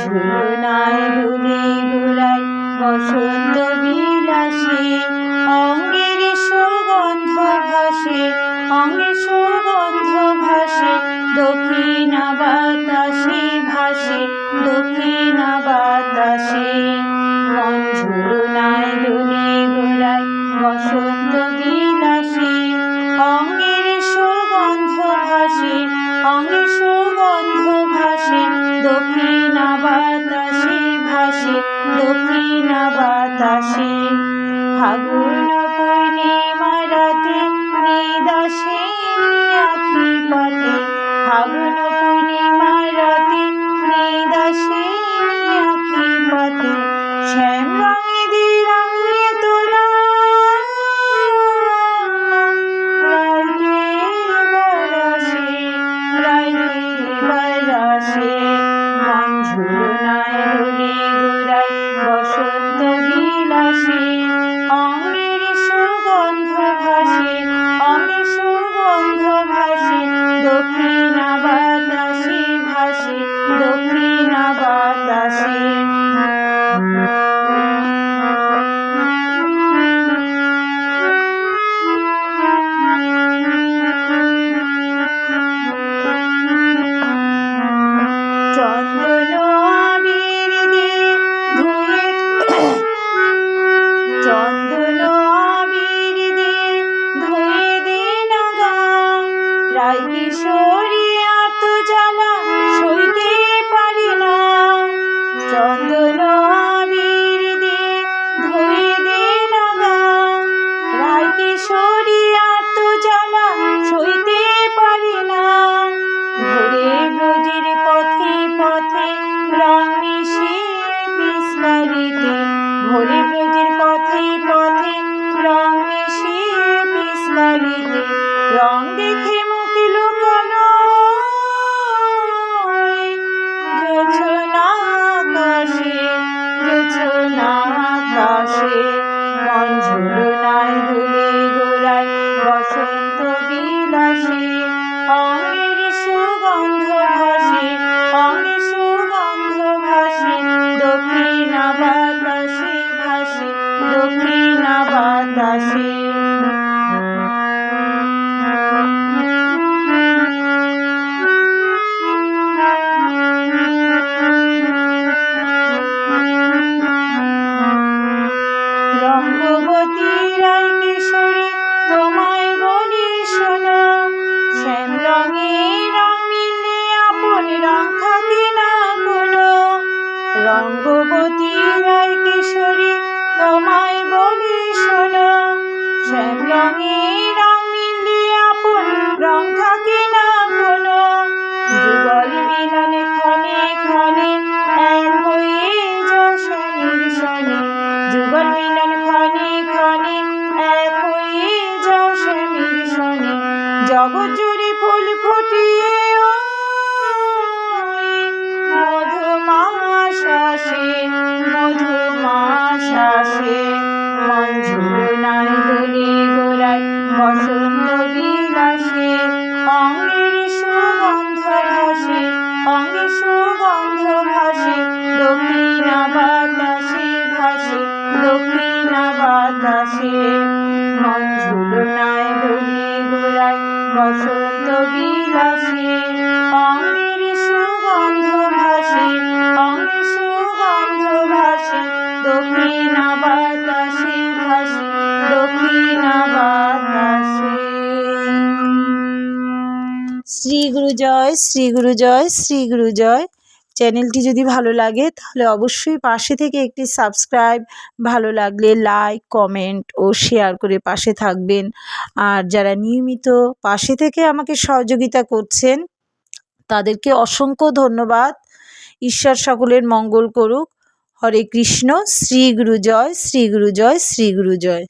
ঝুলনায় ধুলি ধুলাই, বসন্ত বিলাসে অঙ্গের সুগন্ধ ভাসে, অঙ্গের সুগন্ধ ভাসে, দক্ষিণ বাতাসে ভাসে, দক্ষিণ বাতাসে মন দক্ষিণ বাতাসে ফাগুন পূর্ণিমা রাতে নিদাসে আখি পাতে ফাগুন পূর্ণিমা জ্বালা সইতে না। পথে পথে রং মিশিয়ে পিস্কারিতে ঘুরে ব্রজের পথে পথে রং মিশিয়ে পিস্কারিতে রং দেখে রঙ্গবতী রায় কিশোরী তোমায় বলি শোনো। শ্যাম রঙে রং আপন রং না কোনো। রঙ্গবতী রায় তোমায় বলি শোনো শ্যাম শ্রী গুরু জয়, শ্রী গুরু জয়, শ্রী গুরু জয়। চ্যানেলটি যদি ভালো লাগে, তাহলে অবশ্যই পাশে থেকে একটি সাবস্ক্রাইব, ভালো লাগলে লাইক, কমেন্ট ও শেয়ার করে পাশে থাকবেন। আর যারা নিয়মিত পাশে থেকে আমাকে সহযোগিতা করছেন, তাদেরকে অসংখ্য ধন্যবাদ। ঈশ্বর সকলের মঙ্গল করুক। হরে কৃষ্ণ, শ্রী গুরু জয়, শ্রী গুরু জয়, শ্রী গুরু জয়।